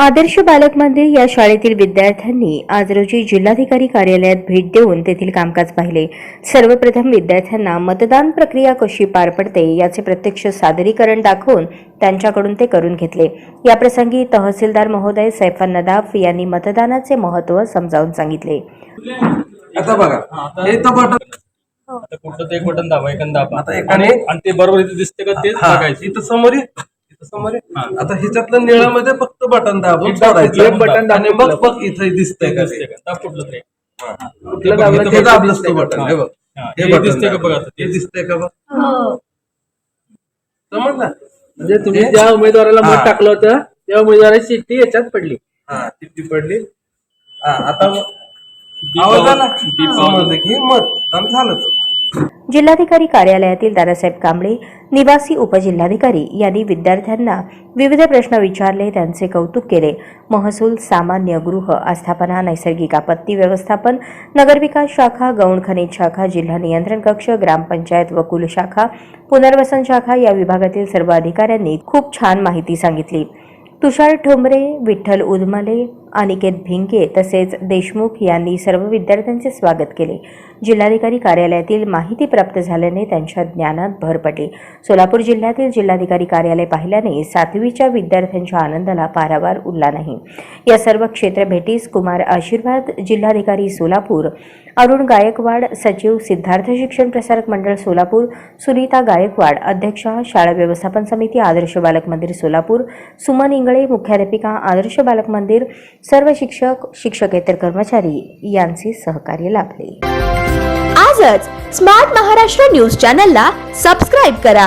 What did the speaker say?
आदर्श बालक मंदिर या शाळेतील विद्यार्थ्यांनी आज रोजी जिल्हाधिकारी कार्यालयात भेट देऊन तेथील कामकाज पाहिले. सर्वप्रथम विद्यार्थ्यांना मतदान प्रक्रिया कशी पार पडते याचे प्रत्यक्ष सादरीकरण दाखवून त्यांच्याकडून ते करून घेतले. याप्रसंगी तहसीलदार महोदय सैफान नदाफ यांनी मतदानाचे महत्त्व समजावून सांगितले. आता बघा हे तर बटन आता कुठलं ते एक बटन दाबा एखादं दाबा. आता एकाने आणि ते बरोबर इथे दिसते का तेच बघायचं. इथं समोर. आता ह्याच्यातलं निळामध्ये फक्त बटन दाबून सोडायचं. button दाबून मग बघ इथं दिसतंय का ते. का? दाब कुठलं तरी. कुठलं दाबलं ते दाबलंच तो बटन. हे बघ. हा, हे हे बटन दिसतंय का. बघा आता ते? हे दिसतंय का बघ? समजलं? म्हणजे तुम्ही हे? ज्या उमेदवाराला हा. मत टाकलं होतं त्या उमेदवाराची चिठ्ठी याच्यात पडली. हा चिठ्ठी पडली. हा आता मग दीप आवाज आला? आवाज- दीप समजलं की मत. आणि झालं तो. जिल्हाधिकारी कार्यालयातील दादासाहेब कांबळे निवासी उपजिल्हाधिकारी यांनी विद्यार्थ्यांना विविध प्रश्न विचारले त्यांचे कौतुक केले. महसूल सामान्य गृह आस्थापना नैसर्गिक आपत्ती व्यवस्थापन नगरविकास शाखा गौण खनिज शाखा जिल्हा नियंत्रण कक्ष ग्रामपंचायत वकुल शाखा पुनर्वसन शाखा या विभागातील सर्व अधिकाऱ्यांनी खूप छान माहिती सांगितली. तुषार ठोंबरे विठ्ठल उदमले अनिकेत भिंके तसेच देशमुख यांनी सर्व विद्यार्थ्यांचे स्वागत केले. जिल्हाधिकारी कार्यालयातील माहिती प्राप्त झाल्याने त्यांच्या ज्ञानात भर पडली. सोलापूर जिल्ह्यातील जिल्हाधिकारी कार्यालय पाहिल्याने सातवीच्या विद्यार्थ्यांच्या आनंदाला पारावार उरला नाही. या सर्व क्षेत्र भेटीस कुमार आशीर्वाद जिल्हाधिकारी सोलापूर अरुण गायकवाड सचिव सिद्धार्थ शिक्षण प्रसारक मंडळ सोलापूर सुनीता गायकवाड अध्यक्षा शाळा व्यवस्थापन समिती आदर्श बालक मंदिर सोलापूर सुमन इंगळे मुख्याध्यापिका आदर्श बालक मंदिर सर्व शिक्षक शिक्षकेतर कर्मचारी यांचे सहकार्य लाभले. आजच स्मार्ट महाराष्ट्र न्यूज चॅनलला सबस्क्राईब करा.